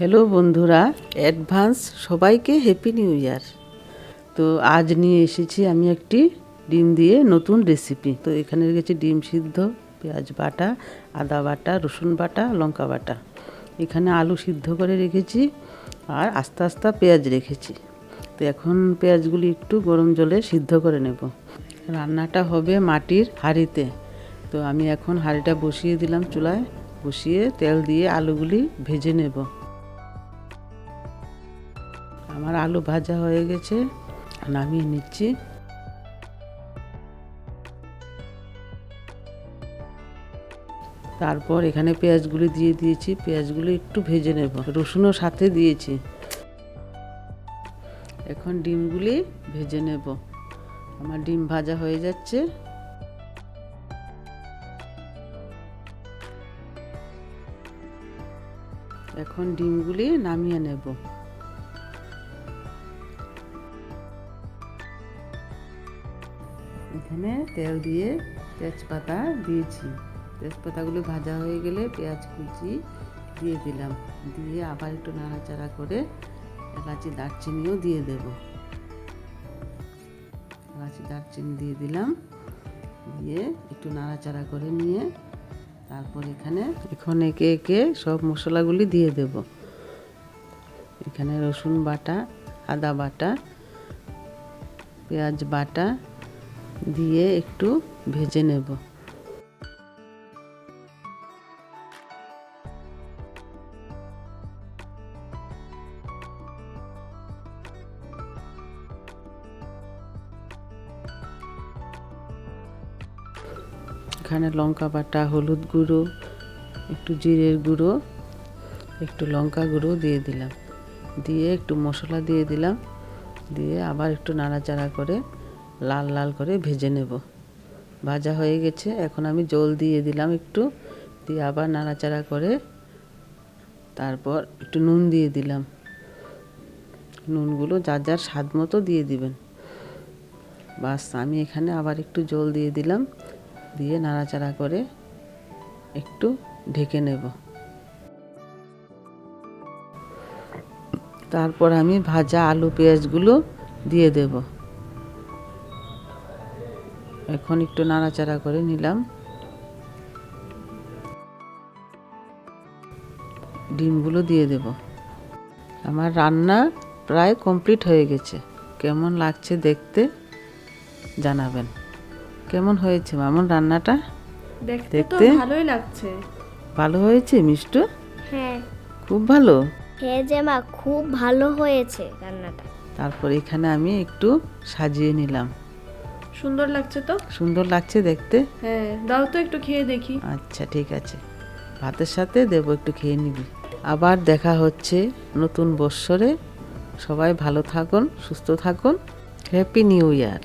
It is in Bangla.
হ্যালো বন্ধুরা, অ্যাডভান্স সবাইকে হ্যাপি নিউ ইয়ার তো আজ নিয়ে এসেছি আমি একটি ডিম দিয়ে নতুন রেসিপি তো এখানে রেখেছি ডিম সিদ্ধ, পেঁয়াজ বাটা, আদা বাটা, রসুন বাটা, লঙ্কা বাটা। এখানে আলু সিদ্ধ করে রেখেছি আর আস্তে আস্তে পেঁয়াজ রেখেছি। তো এখন পেঁয়াজগুলি একটু গরম জলে সিদ্ধ করে নেব। রান্নাটা হবে মাটির হাঁড়িতে। তো আমি এখন হাঁড়িটা বসিয়ে দিলাম চুলায়। বসিয়ে তেল দিয়ে আলুগুলি ভেজে নেব। আমার আলু ভাজা হয়ে গেছে, নামিয়ে নিচ্ছি। তারপর এখানে পেঁয়াজগুলি দিয়ে দিয়েছি, পেঁয়াজগুলো একটু ভেজে নেব। রসুনও সাথে দিয়েছি। এখন ডিমগুলি ভেজে নেব। আমার ডিম ভাজা হয়ে যাচ্ছে। এখন ডিমগুলি নামিয়ে নেব। এখানে তেল দিয়ে তেজপাতা দিয়েছি। তেজপাতাগুলো ভাজা হয়ে গেলে পেঁয়াজ কুচি দিয়ে দিলাম। দিয়ে আবার একটু নাড়াচাড়া করে এলাচি দারচিনিও দিয়ে দেব। এলাচি দারচিনি দিয়ে দিলাম। দিয়ে একটু নাড়াচাড়া করে নিয়ে তারপর এখানে এখন একে একে সব মশলাগুলি দিয়ে দেব। এখানে রসুন বাটা, আদা বাটা, পেঁয়াজ বাটা দিয়ে একটু ভেজে নেব। এখানে লঙ্কা বাটা, হলুদ গুঁড়ো, একটু জিরের গুঁড়ো, একটু লঙ্কা গুঁড়ো দিয়ে দিলাম। দিয়ে একটু মশলা দিয়ে দিলাম। দিয়ে আবার একটু নাড়াচাড়া করে লাল লাল করে ভেজে নেব। ভাজা হয়ে গেছে, এখন আমি জল দিয়ে দিলাম একটু। দিয়ে আবার নাড়াচাড়া করে তারপর একটু নুন দিয়ে দিলাম। নুনগুলো যার যার স্বাদ মতো দিয়ে দিবেন। বাস, আমি এখানে আবার একটু জল দিয়ে দিলাম। দিয়ে নাড়াচাড়া করে একটু ঢেকে নেব। তারপর আমি ভাজা আলু পেঁয়াজগুলো দিয়ে দেব। এখন একটু নাড়াচাড়া করে নিলাম। ডিমগুলো দিয়ে দেব। আমার রান্না প্রায় কমপ্লিট হয়ে গেছে। কেমন লাগছে দেখতে জানাবেন। কেমন হয়েছে মামুন রান্নাটা? দেখতে ভালোই লাগছে। ভালো হয়েছে মিষ্টু? হ্যাঁ। খুব ভালো? হ্যাঁ যে মা খুব ভালো হয়েছে রান্নাটা। তারপর এখানে আমি একটু সাজিয়ে নিলাম। সুন্দর লাগছে তো? সুন্দর লাগছে দেখতে? হ্যাঁ দাও তো একটু খেয়ে দেখি। আচ্ছা ঠিক আছে। ভাতের সাথে দেবো একটু খেয়ে নিবি। আবার দেখা হচ্ছে নতুন বৎসরে। সবাই ভালো থাকুন সুস্থ থাকুন। Happy new year